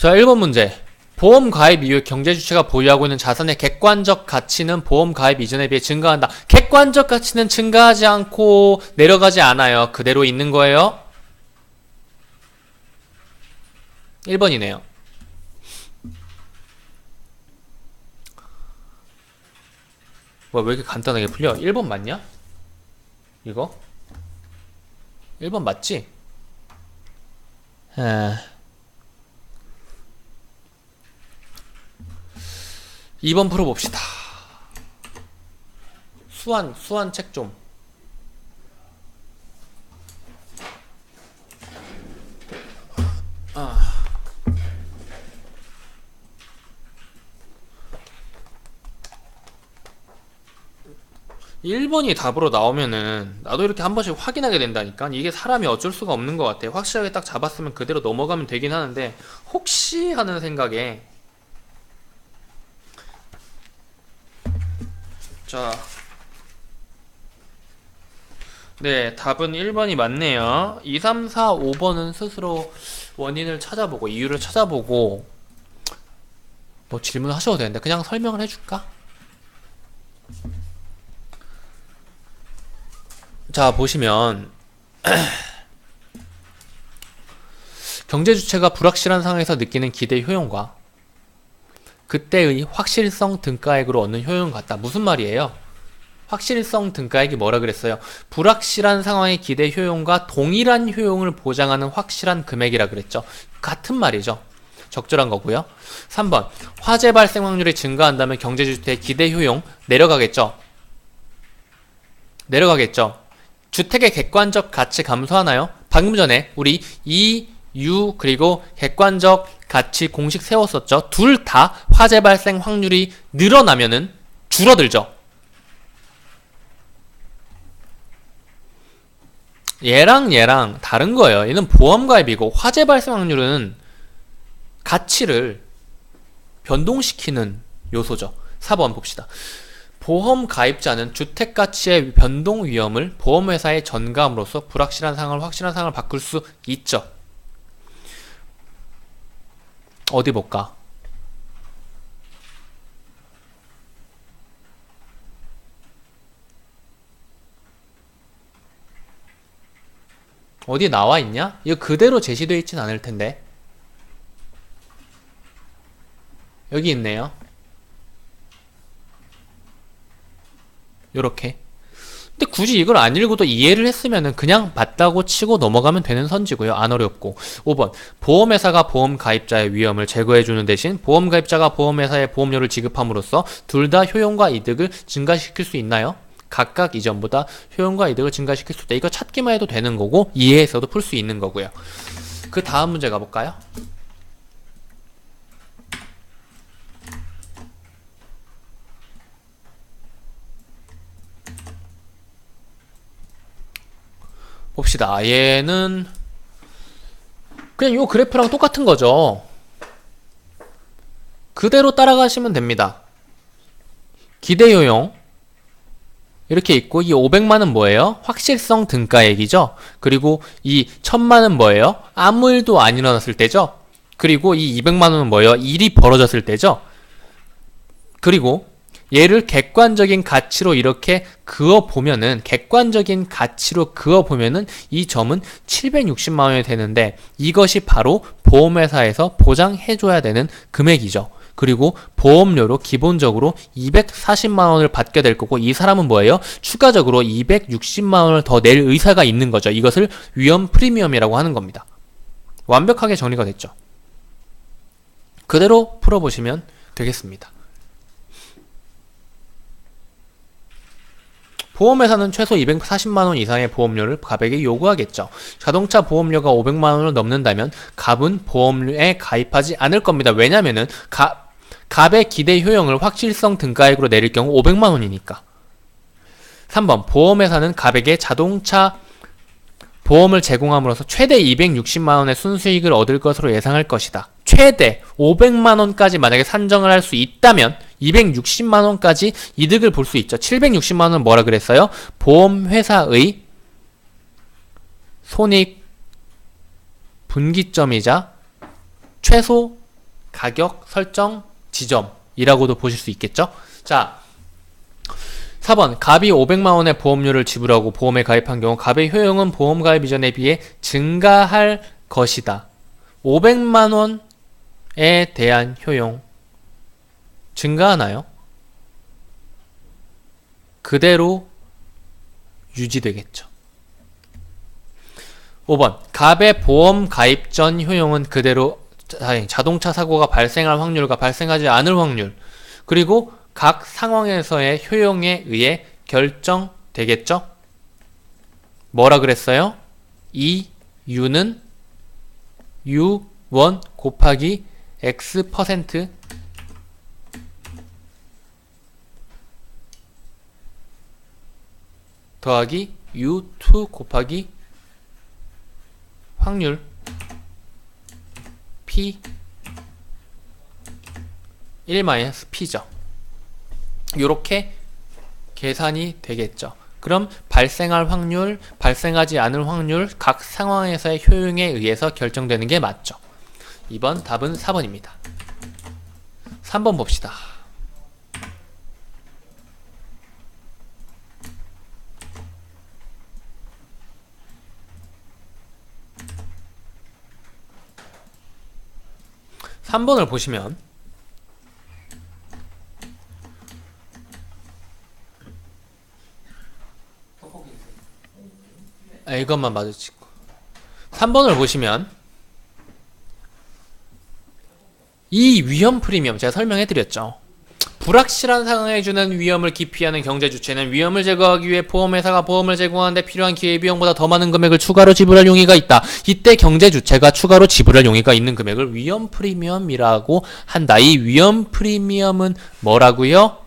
자, 1번 문제. 보험 가입 이후 경제 주체가 보유하고 있는 자산의 객관적 가치는 보험 가입 이전에 비해 증가한다. 객관적 가치는 증가하지 않고 내려가지 않아요. 그대로 있는 거예요. 1번이네요. 뭐야, 왜 이렇게 간단하게 풀려? 1번 맞냐? 이거? 1번 맞지? 에... 2번 풀어봅시다. 수한, 수한 책 좀. 아. 1번이 답으로 나오면은 나도 이렇게 한 번씩 확인하게 된다니까 이게 사람이 어쩔 수가 없는 것 같아 확실하게 딱 잡았으면 그대로 넘어가면 되긴 하는데 혹시 하는 생각에 자, 네, 답은 1번이 맞네요. 2, 3, 4, 5번은 스스로 원인을 찾아보고, 이유를 찾아보고, 뭐 질문 하셔도 되는데, 그냥 설명을 해줄까? 자, 보시면, 경제 주체가 불확실한 상황에서 느끼는 기대 효용과 그때의 확실성 등가액으로 얻는 효용 같다. 무슨 말이에요? 확실성 등가액이 뭐라 그랬어요? 불확실한 상황의 기대 효용과 동일한 효용을 보장하는 확실한 금액이라 그랬죠. 같은 말이죠. 적절한 거고요. 3번. 화재 발생 확률이 증가한다면 경제 주택의 기대 효용 내려가겠죠. 내려가겠죠. 주택의 객관적 가치 감소하나요? 방금 전에 우리 이, 유, 그리고 객관적 같이 공식 세웠었죠. 둘 다 화재 발생 확률이 늘어나면은 줄어들죠. 얘랑 얘랑 다른 거예요. 얘는 보험 가입이고 화재 발생 확률은 가치를 변동시키는 요소죠. 4번 봅시다. 보험 가입자는 주택 가치의 변동 위험을 보험회사에 전감으로써 불확실한 상황을 확실한 상황을 바꿀 수 있죠. 어디 볼까? 어디 나와 있냐? 이거 그대로 제시되어 있진 않을 텐데. 여기 있네요. 요렇게. 근데 굳이 이걸 안 읽어도 이해를 했으면은 그냥 맞다고 치고 넘어가면 되는 선지고요. 안 어렵고. 5번. 보험회사가 보험 가입자의 위험을 제거해 주는 대신 보험 가입자가 보험회사에 보험료를 지급함으로써 둘 다 효용과 이득을 증가시킬 수 있나요? 각각 이전보다 효용과 이득을 증가시킬 수 있다. 이거 찾기만 해도 되는 거고 이해해서도 풀 수 있는 거고요. 그 다음 문제 가볼까요? 봅시다. 얘는 그냥 요 그래프랑 똑같은 거죠. 그대로 따라가시면 됩니다. 기대요용 이렇게 있고 이 500만은 뭐예요? 확실성 등가액이죠. 그리고 이 1000만은 뭐예요? 아무 일도 안 일어났을 때죠. 그리고 이 200만원은 뭐예요? 일이 벌어졌을 때죠. 그리고 얘를 객관적인 가치로 이렇게 그어 보면은 객관적인 가치로 그어 보면은 이 점은 760만 원이 되는데 이것이 바로 보험회사에서 보장해 줘야 되는 금액이죠. 그리고 보험료로 기본적으로 240만 원을 받게 될 거고 이 사람은 뭐예요? 추가적으로 260만 원을 더 낼 의사가 있는 거죠. 이것을 위험 프리미엄이라고 하는 겁니다. 완벽하게 정리가 됐죠. 그대로 풀어보시면 되겠습니다. 보험회사는 최소 240만원 이상의 보험료를 갑에게 요구하겠죠. 자동차 보험료가 500만원을 넘는다면 갑은 보험료에 가입하지 않을 겁니다. 왜냐면은 갑, 갑의 기대 효용을 확실성 등가액으로 내릴 경우 500만원이니까. 3번 보험회사는 갑에게 자동차 보험을 제공함으로써 최대 260만원의 순수익을 얻을 것으로 예상할 것이다. 최대 500만원까지 만약에 산정을 할 수 있다면 260만 원까지 이득을 볼 수 있죠. 760만원은 뭐라 그랬어요? 보험회사의 손익 분기점이자 최소 가격 설정 지점이라고도 보실 수 있겠죠? 자, 4번 갑이 500만 원의 보험료를 지불하고 보험에 가입한 경우 갑의 효용은 보험 가입 이전에 비해 증가할 것이다. 500만 원에 대한 효용 증가하나요? 그대로 유지되겠죠. 5번 갑의 보험 가입 전 효용은 그대로 자- 자동차 사고가 발생할 확률과 발생하지 않을 확률 그리고 각 상황에서의 효용에 의해 결정되겠죠? 뭐라 그랬어요? 이 u는 u1 곱하기 x 퍼센트 더하기 u2 곱하기 확률 p 1 마이너스 p죠. 요렇게 계산이 되겠죠. 그럼 발생할 확률, 발생하지 않을 확률 각 상황에서의 효용에 의해서 결정되는 게 맞죠. 2번 답은 4번입니다. 3번 봅시다. 삼번을 보시면 아, 이것만 마주치고 3번을 보시면 이 위험 프리미엄 제가 설명해 드렸죠. 불확실한 상황에 주는 위험을 기피하는 경제 주체는 위험을 제거하기 위해 보험회사가 보험을 제공하는데 필요한 기회비용보다 더 많은 금액을 추가로 지불할 용의가 있다. 이때 경제 주체가 추가로 지불할 용의가 있는 금액을 위험 프리미엄이라고 한다. 이 위험 프리미엄은 뭐라고요?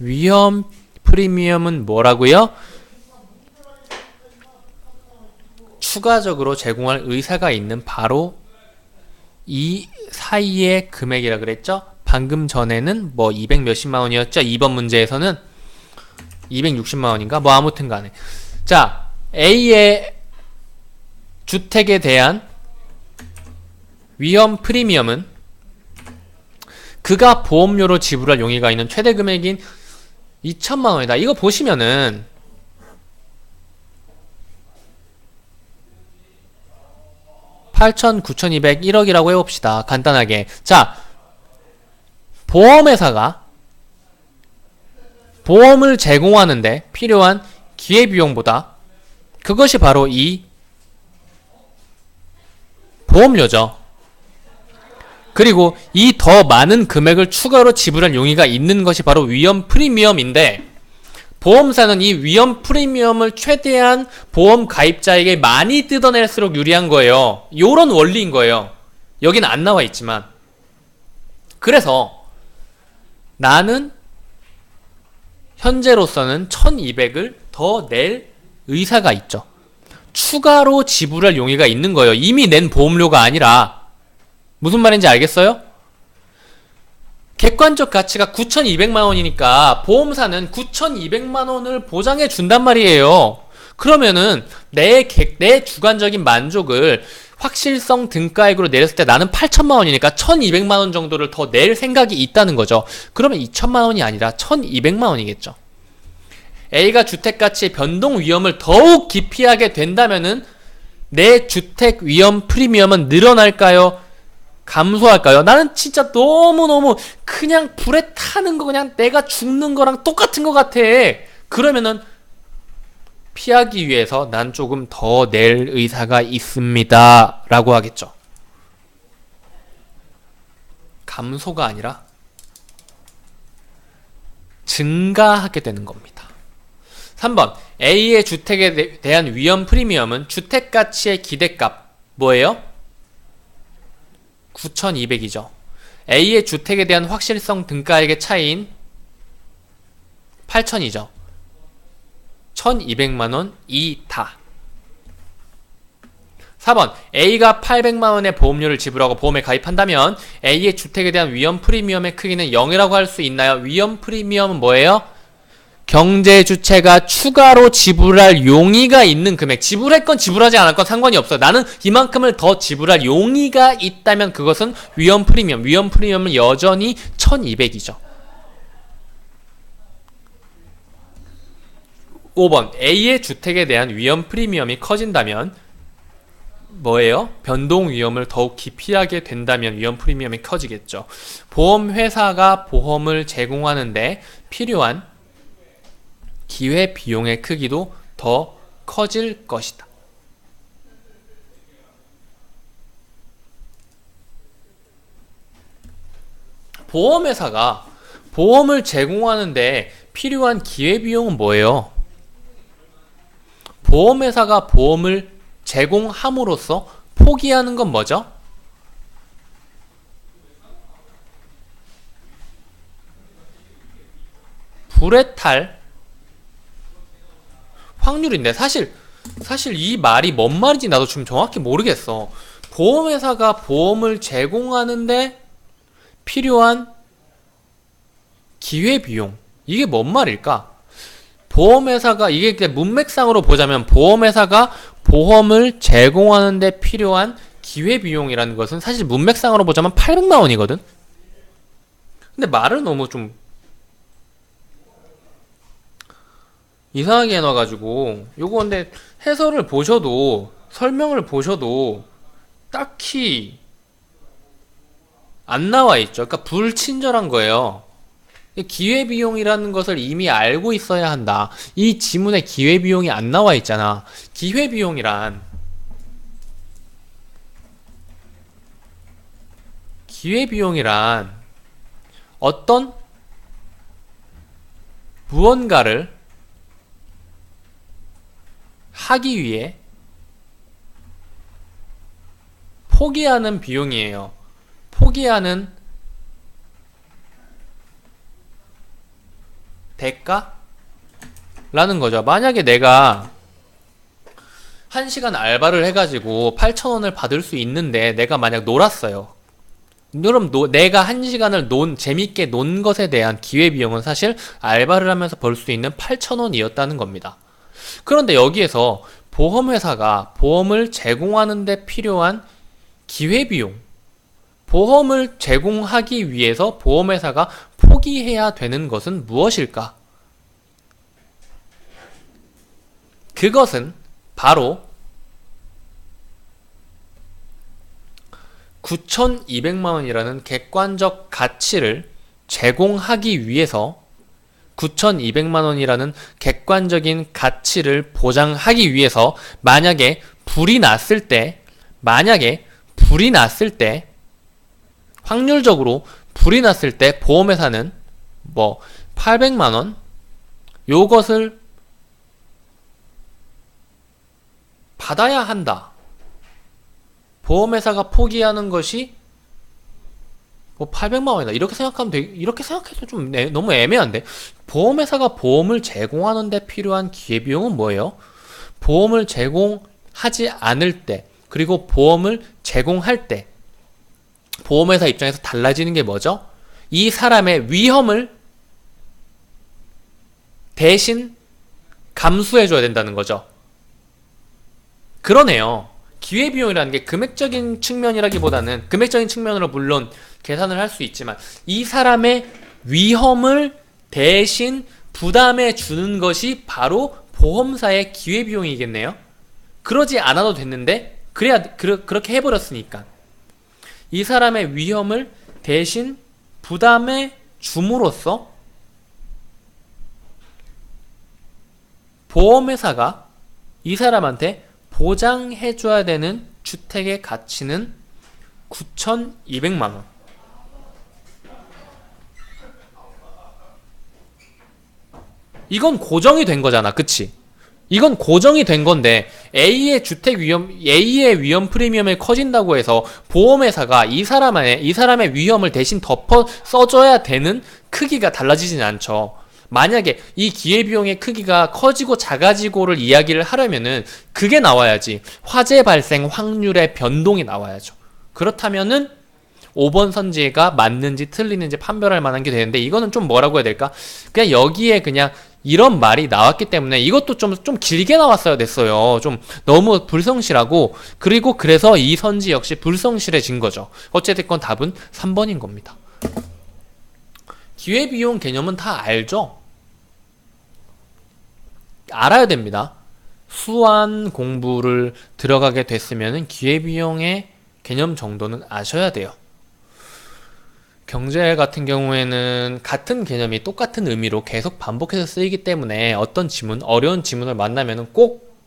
위험 프리미엄은 뭐라고요? 추가적으로 제공할 의사가 있는 바로 이 사이의 금액이라 그랬죠? 방금 전에는 뭐 200 몇십만 원이었죠? 2번 문제에서는 260만 원인가? 뭐 아무튼 간에. 자, A의 주택에 대한 위험 프리미엄은 그가 보험료로 지불할 용의가 있는 최대 금액인 2천만 원이다. 이거 보시면은 8천, 9,200, 1억이라고 해봅시다. 간단하게. 자, 보험회사가 보험을 제공하는데 필요한 기회비용보다 그것이 바로 이 보험료죠. 그리고 이 더 많은 금액을 추가로 지불할 용의가 있는 것이 바로 위험 프리미엄인데 보험사는 이 위험 프리미엄을 최대한 보험 가입자에게 많이 뜯어낼수록 유리한 거예요. 요런 원리인 거예요. 여긴 안 나와 있지만. 그래서 나는 현재로서는 1200을 더 낼 의사가 있죠. 추가로 지불할 용의가 있는 거예요. 이미 낸 보험료가 아니라. 무슨 말인지 알겠어요? 객관적 가치가 9,200만 원이니까 보험사는 9,200만 원을 보장해 준단 말이에요. 그러면은 내, 객, 내 주관적인 만족을 확실성 등가액으로 내렸을 때 나는 8천만 원이니까 1,200만 원 정도를 더 낼 생각이 있다는 거죠. 그러면 2천만 원이 아니라 1,200만 원이겠죠. A가 주택 가치의 변동 위험을 더욱 기피하게 된다면은 내 주택 위험 프리미엄은 늘어날까요? 감소할까요? 나는 진짜 너무너무 그냥 불에 타는 거 그냥 내가 죽는 거랑 똑같은 것 같아. 그러면은 피하기 위해서 난 조금 더 낼 의사가 있습니다. 라고 하겠죠. 감소가 아니라 증가하게 되는 겁니다. 3번 A의 주택에 대- 대한 위험 프리미엄은 주택 가치의 기대값 뭐예요? 9,200이죠. A의 주택에 대한 확실성 등가액의 차이인 8,000이죠. 1,200만 원 이다. 4번 A가 800만 원의 보험료를 지불하고 보험에 가입한다면 A의 주택에 대한 위험 프리미엄의 크기는 0이라고 할 수 있나요? 위험 프리미엄은 뭐예요? 경제 주체가 추가로 지불할 용의가 있는 금액. 지불했건 지불하지 않았건 상관이 없어요. 나는 이만큼을 더 지불할 용의가 있다면 그것은 위험 프리미엄. 위험 프리미엄은 여전히 1200이죠. 5번 A의 주택에 대한 위험 프리미엄이 커진다면 뭐예요? 변동 위험을 더욱 기피하게 된다면 위험 프리미엄이 커지겠죠. 보험 회사가 보험을 제공하는데 필요한 기회 비용의 크기도 더 커질 것이다. 보험회사가 보험을 제공하는데 필요한 기회 비용은 뭐예요? 보험회사가 보험을 제공함으로써 포기하는 건 뭐죠? 불에 탈 확률인데 사실 사실 이 말이 뭔 말인지 나도 좀 정확히 모르겠어. 보험회사가 보험을 제공하는데 필요한 기회비용 이게 뭔 말일까? 보험회사가 이게 문맥상으로 보자면 보험회사가 보험을 제공하는 데 필요한 기회비용이라는 것은 사실 문맥상으로 보자면 800만 원이거든. 근데 말을 너무 좀 이상하게 해놔가지고 요거 근데 해설을 보셔도 설명을 보셔도 딱히 안 나와 있죠. 그러니까 불친절한 거예요. 기회비용이라는 것을 이미 알고 있어야 한다. 이 지문에 기회비용이 안 나와 있잖아. 기회비용이란 기회비용이란 어떤 무언가를 하기 위해 포기하는 비용이에요. 포기하는 대가? 라는 거죠. 만약에 내가 한 시간 알바를 해가지고 8,000원을 받을 수 있는데 내가 만약 놀았어요. 그럼 노, 내가 한 시간을 논, 재밌게 논 것에 대한 기회비용은 사실 알바를 하면서 벌 수 있는 8,000원이었다는 겁니다. 그런데 여기에서 보험회사가 보험을 제공하는데 필요한 기회비용, 보험을 제공하기 위해서 보험회사가 포기해야 되는 것은 무엇일까? 그것은 바로 9,200만 원이라는 객관적 가치를 제공하기 위해서 9,200만 원이라는 객관적인 가치를 보장하기 위해서 만약에 불이 났을 때 만약에 불이 났을 때 확률적으로 불이 났을 때 보험회사는 뭐 800만 원 요것을 받아야 한다. 보험회사가 포기하는 것이 뭐 800만 원이다. 이렇게 생각하면 되 이렇게 생각해도 좀 애, 너무 애매한데. 보험회사가 보험을 제공하는데 필요한 기회비용은 뭐예요? 보험을 제공하지 않을 때, 그리고 보험을 제공할 때, 보험회사 입장에서 달라지는 게 뭐죠? 이 사람의 위험을 대신 감수해줘야 된다는 거죠. 그러네요. 기회비용이라는 게 금액적인 측면이라기보다는 금액적인 측면으로 물론 계산을 할 수 있지만 이 사람의 위험을 대신 부담해 주는 것이 바로 보험사의 기회비용이겠네요. 그러지 않아도 됐는데 그래야 그, 그렇게 해버렸으니까 이 사람의 위험을 대신 부담해 줌으로써 보험회사가 이 사람한테 보장해줘야 되는 주택의 가치는 9,200만 원. 이건 고정이 된 거잖아. 그치? 이건 고정이 된 건데 A의 주택 위험 A의 위험 프리미엄이 커진다고 해서 보험회사가 이 사람의 이 사람의 위험을 대신 덮어 써줘야 되는 크기가 달라지진 않죠. 만약에 이 기회비용의 크기가 커지고 작아지고를 이야기를 하려면은 그게 나와야지 화재 발생 확률의 변동이 나와야죠. 그렇다면은 5번 선지가 맞는지 틀리는지 판별할 만한 게 되는데 이거는 좀 뭐라고 해야 될까? 그냥 여기에 그냥 이런 말이 나왔기 때문에 이것도 좀, 좀 길게 나왔어야 됐어요. 좀 너무 불성실하고, 그리고 그래서 이 선지 역시 불성실해진 거죠. 어쨌든 답은 3번인 겁니다. 기회비용 개념은 다 알죠? 알아야 됩니다. 수완 공부를 들어가게 됐으면 기회비용의 개념 정도는 아셔야 돼요. 경제 같은 경우에는 같은 개념이 똑같은 의미로 계속 반복해서 쓰이기 때문에 어떤 지문, 어려운 지문을 만나면 꼭,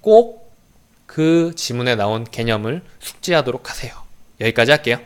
꼭 그 지문에 나온 개념을 숙지하도록 하세요. 여기까지 할게요.